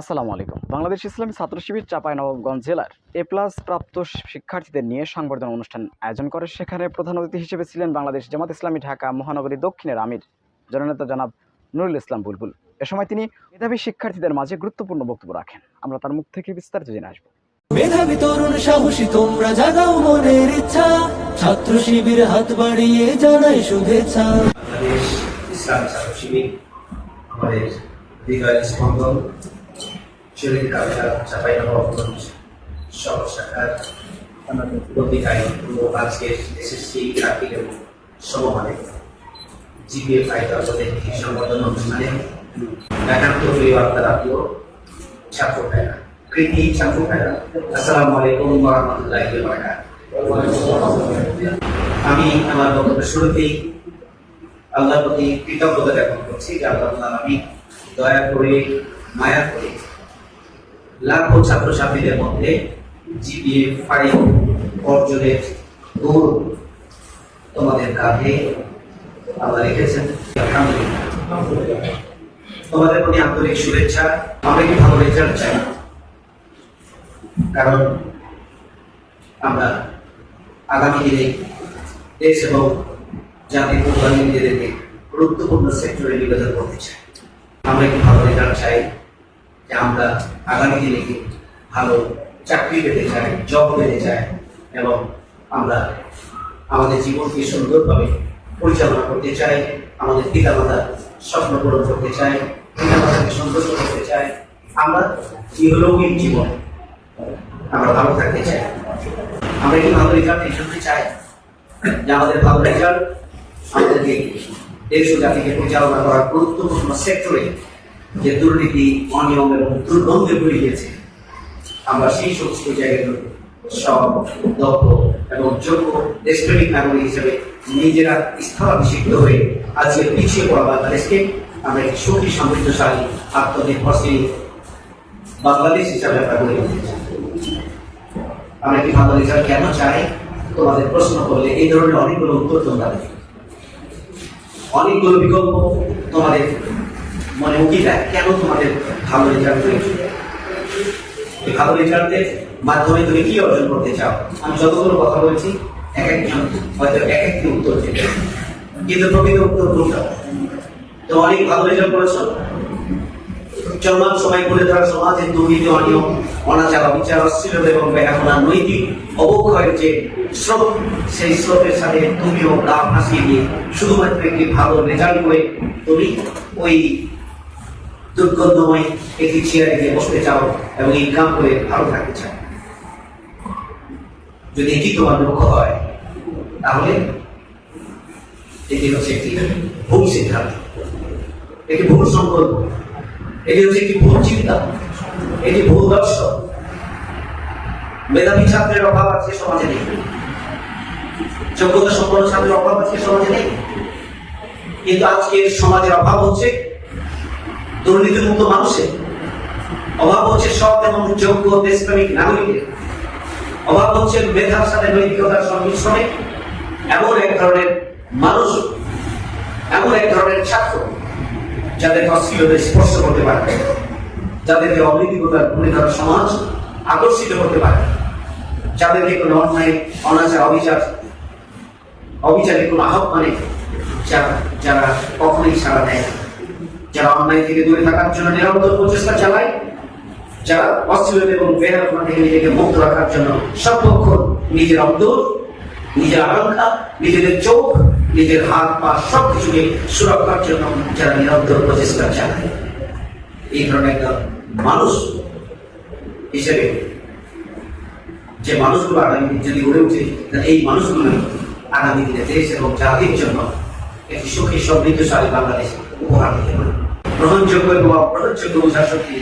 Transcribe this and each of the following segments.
আসসালামু আলাইকুম। বাংলাদেশ ইসলামী ছাত্র শিবির চাঁপাইনবাবগঞ্জ জেলার এ প্লাস প্রাপ্ত শিক্ষার্থীদের নিয়ে সংবর্ধনা অনুষ্ঠান আয়োজন করে। সেখানে প্রধান অতিথি হিসেবে ছিলেন বাংলাদেশ জামাত ইসলামী ঢাকা মহানগরী দক্ষিণের আমির জননেতা জনাব নুরুল ইসলাম বুলবুল। এ সময় তিনি মেধাবী শিক্ষার্থীদের মাঝে গুরুত্বপূর্ণ বক্তব্য রাখেন। আমরা তার মুখ থেকে বিস্তারিত জেনে আসব। মেধাবী তরুণ সাহসী তোমরা জাগাও মনের ইচ্ছা। ছাত্র শিবির হাত বাড়িয়ে জানাই শুভেচ্ছা। বাংলাদেশ ইসলাম ছাত্র শিবির আমাদের হৃদয়ের স্পন্দন। শরীর কালচার চাপাই নবাবগঞ্জ সব শাখার পত্রিকায় আজকের এসএসসি কার্তিক এবং সমমানে জিপিএ ফাইটার তাদের সংবর্ধনা অনুষ্ঠানে একান্ত প্রিয় আপনার আত্মীয় ছাত্র ভাইরা আলাইকুম রাহমাতুল্লাহি আমি আমার বক্তব্যের শুরুতেই আল্লাহর প্রতি কৃতজ্ঞতা জ্ঞাপন করছি যে আল্লাহ আমি দয়া করে, মায়া করে লাখো ছাত্রছাত্রীদের মধ্যে জিপিএ ফাইভ অর্জনের দৌড় তোমাদের কাঁধে আল্লাহ রেখেছেন। তোমাদের প্রতি আন্তরিক শুভেচ্ছা। আমরা কি ভালো রেজাল্ট চাই? কারণ আমরা আগামী দিনে দেশ এবং জাতির কল্যাণে নিজেদেরকে গুরুত্বপূর্ণ সেক্টরে নিবেদন করতে চাই। আমরা একটি ভালো রেজাল্ট চাই? যে আমরা আগামী দিনে কি ভালো চাকরি পেতে চাই জব পেতে চাই এবং আমরা আমাদের জীবনকে সুন্দরভাবে পরিচালনা করতে চাই, আমাদের পিতা মাতার স্বপ্ন পূরণ করতে চাই পিতা মাতাকে সন্তুষ্ট করতে চাই, আমরা ইহলৌকিক জীবন আমরা ভালো থাকতে চাই। আমরা কি ভালো রেজাল্ট এই জন্য চাই? যে আমাদের ভালো রেজাল্ট আমাদেরকে দেশ ও জাতিকে পরিচালনা করার গুরুত্বপূর্ণ সেক্টরে যে দুর্নীতি অনিয়ম এবং দুর্গন্ধে ভরে গিয়েছে, আমরা সেই সমস্ত জায়গাগুলো সব দক্ষ এবং যোগ্য দেশপ্রেমিক নাগরিক হিসেবে নিজেরা স্থলাভিষিক্ত হয়ে আজকে পিছিয়ে পড়া বাংলাদেশকে আমরা একটি সুখী সমৃদ্ধশালী, আত্মনির্ভরশীল বাংলাদেশ হিসাবে আমরা গড়ে চাই। আমরা কি রেজাল্ট কেন চাই? তোমাদের প্রশ্ন করলে এই ধরনের অনেকগুলো উত্তর তোমরা অনেকগুলো বিকল্প তোমাদের মনে উঠি দেয় কেন তোমাদের ভালো রেজাল্ট হয়েছে এই ভালো রেজাল্টের মাধ্যমে তুমি কি অর্জন করতে চাও? আমি যতগুলো কথা বলছি, এক একজন হয়তো এক একটি উত্তর দেবে। কিন্তু প্রকৃত উত্তর কোনটা? তো অনেক ভালো রেজাল্ট করেছ চলমান সময় করে ধরা সমাজে দুর্নীতি, অনিয়ম, অনাচার, অবিচার, অশ্লীলতা এবং বেহাপনা নৈতিক অবক্ষয়ের যে স্রোত, সেই স্রোতের সাথে তুমিও গা হাসিয়ে দিয়ে শুধুমাত্র একটি ভালো রেজাল্ট করে তুমি ওই দুর্গন্ধময় একটি চেয়ারে গিয়ে বসতে চাও এবং ইনকাম করে ভালো থাকতে চাও। যদি এটি তোমার লক্ষ্য হয়, তাহলে এটি হচ্ছে একটি ভুল সিদ্ধান্ত। একটি ভুল সংকল্প। এটি হচ্ছে একটি ভুল চিন্তা। এটি ভুল দর্শন। মেধাবী ছাত্রের অভাব আছে সমাজে নেই। যোগ্যতা সম্পন্ন ছাত্রের অভাব আছে সমাজে নেই। কিন্তু আজকে সমাজের অভাব হচ্ছে দুর্নীতিমুক্ত মানুষের অভাব হচ্ছে সৎ এবং যোগ্য দেশপ্রেমিক নাগরিকের অভাব হচ্ছে মেধার সাথে নৈতিকতার সংমিশ্রণে। এমন এক ধরনের মানুষ, এমন এক ধরনের ছাত্র যাদের অশ্লীলতা স্পর্শ করতে পারে, যাদেরকে অনৈতিকতার ভূমিকার সমাজ আকর্ষিত করতে পারে, যাদেরকে কোনো অন্যায়, অনাচার, অবিচার, অবিচারে কোনো আহ্বানে যারা যারা কখনোই সাড়া দেয় না। যারা অন্যায় থেকে দূরে থাকার জন্য নিরন্তর প্রচেষ্টা চালায়, যারা অশ্লীলতা এবং বেহারপনা থেকে নিজেকে মুক্ত রাখার জন্য সর্বক্ষণ নিজের অন্তর, নিজের আকাঙ্ক্ষা, নিজেদের চোখ, নিজের হাত, পা সব কিছুকে সুরক্ষার জন্য যারা নিরন্তর প্রচেষ্টা চালায়। এই ধরনের একটা মানুষ হিসেবে যে মানুষগুলো আগামী যদি গড়ে উঠে এই মানুষগুলো আগামী দিনে দেশ এবং জাতির জন্য একটি সুখী সমৃদ্ধশালী বাংলাদেশ উপহার দিতে পারে। গ্রহণযোগ্য এবং অগ্রহণযোগ্য বোঝার শক্তি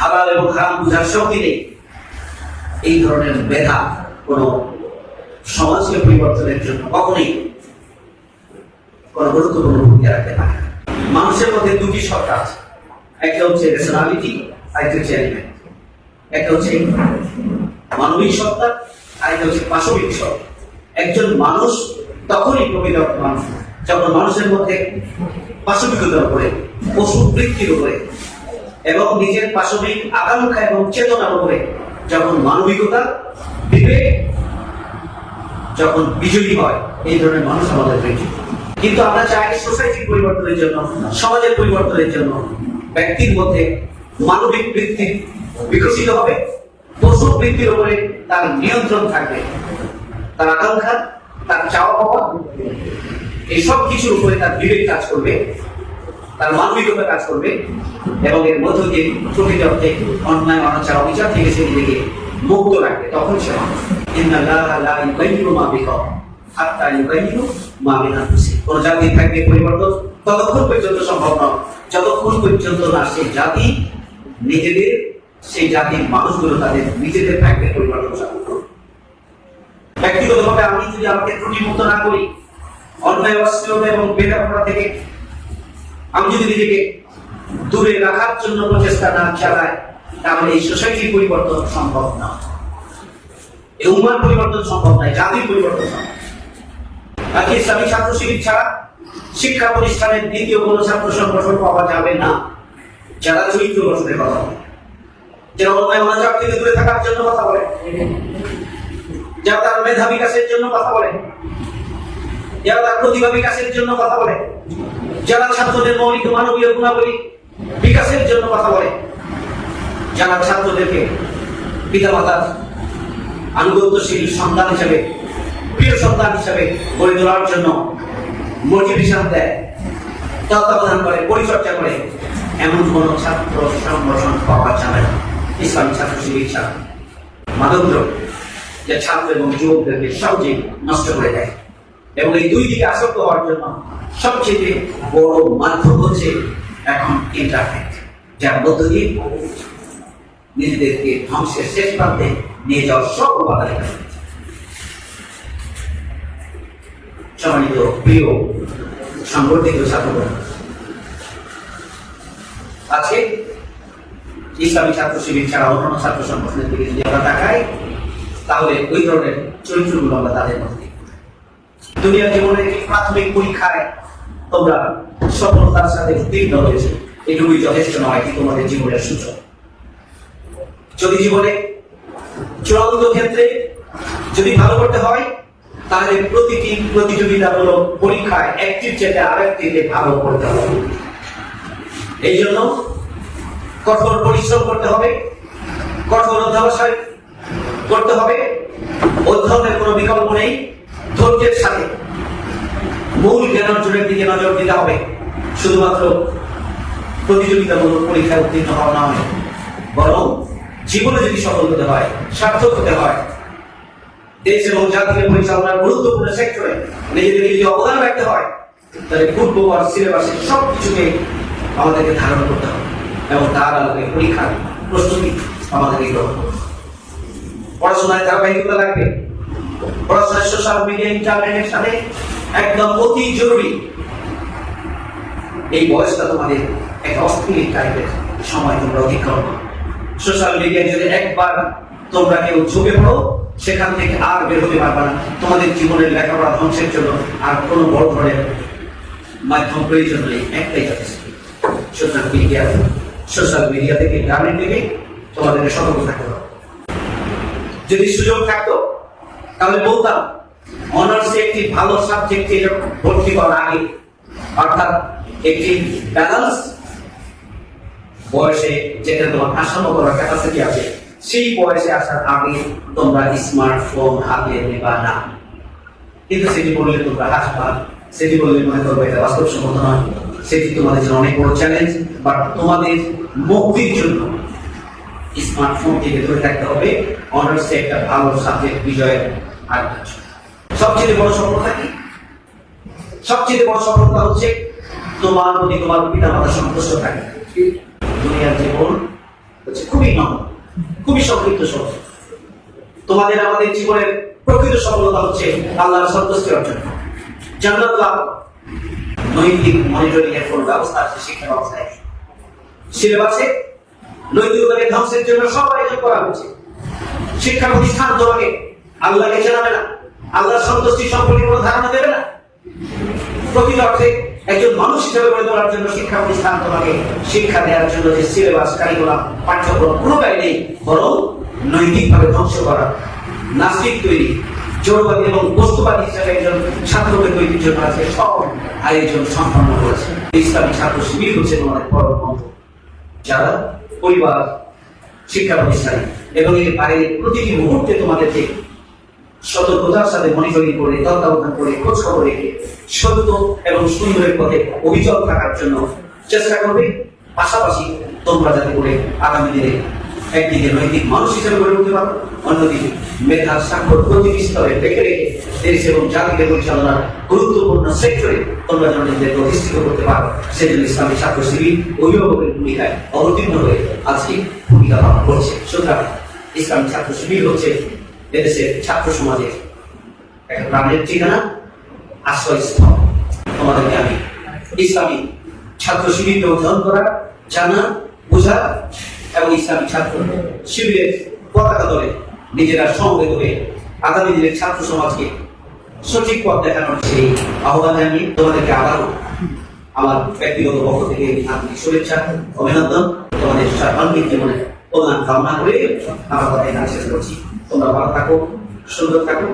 হালাল এবং হারাম বোঝার শক্তি নেই। এই ধরনের মেধা কোনো সমাজকে পরিবর্তনের জন্য কখনোই কোনো গুরুত্বপূর্ণ ভূমিকা পারে না। মানুষের মধ্যে দুটি সত্তা আছে। একটা হচ্ছে রেশনালিটি আর একটা হচ্ছে এলিমেন্ট একটা হচ্ছে মানবিক সত্তা আর একটা হচ্ছে পাশবিক সত্তা। একজন মানুষ তখনই প্রকৃত মানুষ। যখন মানুষের মধ্যে পাশবিকতার উপরে পশু বৃত্তির উপরে এবং নিজের পাশবিক আকাঙ্ক্ষা এবং চেতনার উপরে যখন মানবিকতা, বিবেক যখন বিজয়ী হয়, এই ধরনের মানুষ আমাদের রয়েছে কিন্তু আমরা চাই সোসাইটির পরিবর্তনের জন্য, সমাজের পরিবর্তনের জন্য ব্যক্তির মধ্যে মানবিক বৃত্তি বিকশিত হবে। পশু বৃত্তির উপরে তার নিয়ন্ত্রণ থাকবে। তার আকাঙ্ক্ষা, তার চাওয়া পাওয়া এইসব কিছুর উপরে তার বিবেক কাজ করবে, তার মানবিকতা কাজ করবে, এবং এর মধ্য দিয়ে প্রকৃত অর্থে অন্যায়, অনাচার, অবিচার থেকে সে নিজেকে মুক্ত রাখবে। তখন সে মানুষ কোন জাতির থাকবে পরিবর্তন? ততক্ষণ পর্যন্ত সম্ভব নয়। যতক্ষণ পর্যন্ত না সেই জাতি নিজেদের, সেই জাতির মানুষগুলো তাদের নিজেদের থাকবে পরিবর্তন করবে। ব্যক্তিগতভাবে আমি যদি আমাকে ত্রুটিমুক্ত না করি অন্যায়, অশ্লীলতা এবং বেকারতা থেকে আমি যদি নিজেকে দূরে রাখার জন্য প্রচেষ্টা না চালাই, তাহলে এই সোসাইটির পরিবর্তন সম্ভব না। এই উম্মার পরিবর্তন সম্ভব নয় জাতির পরিবর্তন সম্ভব আজকে ইসলামী ছাত্র শিবির শিক্ষা প্রতিষ্ঠানের দ্বিতীয় কোন ছাত্র সংগঠন পাওয়া যাবে না, যারা চরিত্র গঠনের কথা বলে। যারা অন্যায় অনাচার থেকে দূরে থাকার জন্য কথা বলে। যারা তার মেধা বিকাশের জন্য কথা বলে। যারা তার প্রতিভা বিকাশের জন্য কথা বলে, যারা ছাত্রদের মৌলিক মানবীয় গুণাবলী বিকাশের জন্য কথা বলে, যারা ছাত্রদেরকে পিতামাতার আনুগত্যশীল সন্তান হিসেবে, প্রিয় সন্তান হিসেবে গড়ে তোলার জন্য মোটিভেশন দেয়, তত্ত্বাবধান করে, পরিচর্যা করে, এমন কোন ছাত্র সংগঠন পাওয়া যাবে না। ইসলামী ছাত্র শিবির ছাত্র মাদকদ্রব্য, যে ছাত্র এবং যুবকদেরকে সহজেই নষ্ট করে দেয়। এবং এই দুই দিকে আসক্ত হওয়ার জন্য সবচেয়ে বড় মাধ্যম হচ্ছে এখন ইন্টারনেট যার মধ্য দিয়ে নিজেদেরকে ধ্বংসের শেষ প্রান্তে নিয়ে যাওয়ার সব সম্মানিত প্রিয় সংগঠিত ছাত্র আজকে ইসলামী ছাত্র শিবির ছাড়া অন্যান্য ছাত্র সংগঠনের দিকে যদি আমরা তাকাই, তাহলে ওই ধরনের চরিত্রগুলো আমরা তাদের মধ্যে দুনিয়ার জীবনের একটি প্রাথমিক পরীক্ষায় তোমরা সফলতার সাথে উত্তীর্ণ হয়েছে। এটুকুই যথেষ্ট নয় কি তোমাদের জীবনের সূচক। যদি জীবনে চূড়ান্ত ক্ষেত্রে যদি ভালো করতে হয়, তাহলে প্রতিটি প্রতিযোগিতামূলক পরীক্ষায় একটির চেয়ে আরেকটিতে ভালো করতে হবে। এই জন্য কঠোর পরিশ্রম করতে হবে, কঠোর অধ্যাবসায় করতে হবে। অধ্যয়নের কোনো বিকল্প নেই। ধৈর্যের সাথে মূল জ্ঞান অর্জনের দিকে নজর দিতে হবে। শুধুমাত্র প্রতিযোগিতামূলক পরীক্ষায় উত্তীর্ণ হওয়া নয় বরং জীবনে যদি সফল হতে হয়, সার্থক হতে হয়, দেশ এবং জাতিকে পরিচালনার গুরুত্বপূর্ণ সেক্টরে নিজেদেরকে যদি অবদান রাখতে হয়, তাহলে পূর্ব আর সিলেবাসের সব কিছুকে আমাদেরকে ধারণ করতে হবে এবং তার আলোকে পরীক্ষার প্রস্তুতি আমাদেরকে গ্রহণ করতে হবে। পড়াশোনায় ধারাবাহিকতা লাগবে। সোশ্যাল মিডিয়া ইন্টারনেটের সাথে একদম অতি জরুরি। এই বয়সটা তোমাদের একটা অস্থির টাইপের সময় তোমরা অতিক্রম করো। সোশ্যাল মিডিয়ায় যদি একবার তোমরা কেউ ঝুঁকে পড়ো, সেখান থেকে আর বের হতে পারবে না। তোমাদের জীবনের লেখাপড়া ধ্বংসের জন্য আর কোনো বড় ধরনের মাধ্যম প্রয়োজন নেই। একটাই যথেষ্ট। সোশ্যাল মিডিয়া সোশ্যাল মিডিয়া থেকে ইন্টারনেট থেকে তোমাদেরকে সতর্ক থাকতে হবে। যদি সুযোগ থাকতো তাহলে বলতাম অনার্সে একটি ভালো সাবজেক্টে ভর্তি করার আগে। অর্থাৎ একটি ব্যালেন্স বয়সে যেটা তোমার আসন্ন করার ক্যাপাসিটি আছে, সেই বয়সে আসার আগে তোমরা স্মার্টফোন হাতে নেবা না। কিন্তু সেটি বললে তোমরা হাসবা সেটি বললে মনে করব এটা বাস্তবসম্মত নয়। সেটি তোমাদের জন্য অনেক বড় চ্যালেঞ্জ বাট তোমাদের মুক্তির জন্য স্মার্টফোন থেকে ধরে থাকতে হবে। অনার্সে একটা ভালো সাবজেক্ট বিজয়ের আর সবচেয়ে বড় সফলতা কি? সবচেয়ে বড় সফলতা হচ্ছে তোমার প্রতি তোমার পিতা মাতা সন্তুষ্ট থাকে। দুনিয়ার জীবন হচ্ছে খুবই নম খুবই সংক্ষিপ্ত সময় তোমাদের আমাদের জীবনের প্রকৃত সফলতা হচ্ছে আল্লাহর সন্তুষ্টি অর্জন জান্নাত লাভ নৈতিক মনিটরিং এর কোন ব্যবস্থা আছে? শিক্ষা ব্যবস্থায় সিলেবাসে নৈতিকতাকে ধ্বংসের জন্য সব আয়োজন করা হচ্ছে শিক্ষা প্রতিষ্ঠান তোমাকে আল্লাহকে জানাবে না? আল্লাহর সন্তুষ্টি সম্পর্কে কোনো ধারণা দেবে না? প্রকৃত অর্থে একজন মানুষ হিসেবে গড়ে তোলার জন্য শিক্ষা প্রতিষ্ঠান তোমাকে শিক্ষা দেওয়ার জন্য যে সিলেবাস কারিকুলাম পাঠ্যক্রম কোনোটাই নেই, বরং নৈতিকভাবে ধ্বংস করা। নাস্তিক তৈরি, জড়বাদী এবং বস্তুবাদী হিসেবে একজন ছাত্রকে তৈরির জন্য আছে সব আয়োজন সম্পন্ন করেছে। ইসলামী ছাত্র শিবির হচ্ছে তোমাদের পরম বন্ধু। যারা পরিবার শিক্ষা প্রতিষ্ঠান এবং এর বাইরে প্রতিটি মুহূর্তে তোমাদেরকে সতর্কতার সাথে মনিটরিং করে, তত্ত্বাবধান করে, খোঁজ খবর রেখে সত্য এবং সুন্দরের পথে অভিযোগ থাকার জন্য চেষ্টা করবে। পাশাপাশি তোমরা যাতে করে আগামী দিনে একদিকে নৈতিক মানুষ হিসেবে গড়ে উঠতে পারো, অন্যদিকে মেধার স্বাক্ষর প্রতিটি স্তরে রেখে রেখে দেশ এবং জাতিকে পরিচালনার গুরুত্বপূর্ণ সেক্টরে তোমরা যেন নিজেদেরকে অধিষ্ঠিত করতে পারো। সেজন্য ইসলামী ছাত্র শিবির অভিভাবকের ভূমিকায় অবতীর্ণ হয়ে আজকে ভূমিকা পালন করছে। সুতরাং ইসলামী ছাত্র শিবির হচ্ছে এদেশের ছাত্র সমাজের একটা প্রাণের ঠিকানা আশ্রয়স্থল তোমাদেরকে আমি ইসলামী ছাত্র শিবিরকে অধ্যয়ন করা, জানা, বোঝা এবং ইসলামী ছাত্র শিবিরের পতাকা দলে নিজেরা সমবেত হয়ে আগামী দিনের ছাত্র সমাজকে সঠিক পথ দেখানোর সেই আহ্বান আমি তোমাদেরকে আবারও আমার ব্যক্তিগত পক্ষ থেকে আন্তরিক শুভেচ্ছা, অভিনন্দন। তোমাদের সর্বাঙ্গীন জীবনে কল্যাণ কামনা করে আমার কথা এখানে শেষ করছি। তোমরা ভালো থাকো, সুন্দর থাকো।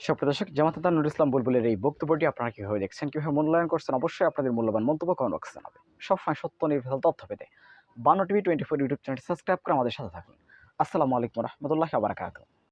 সুপ্রদর্শক জামাতাতা নুর ইসলাম বুলবুলের এই বক্তব্যটি আপনারা কীভাবে দেখছেন, কীভাবে মূল্যায়ন করছেন, অবশ্যই আপনাদের মূল্যবান মন্তব্য কমেন্ট বক্সে জানাবে সবসময় সত্য, নির্ভেজাল তথ্য পেতে বান্ন TV twenty four YouTube channel subscribe করে আমাদের সাথে থাকুন। আসসালামু আলাইকুম রহমতুল্লাহ আবরাকাতুহ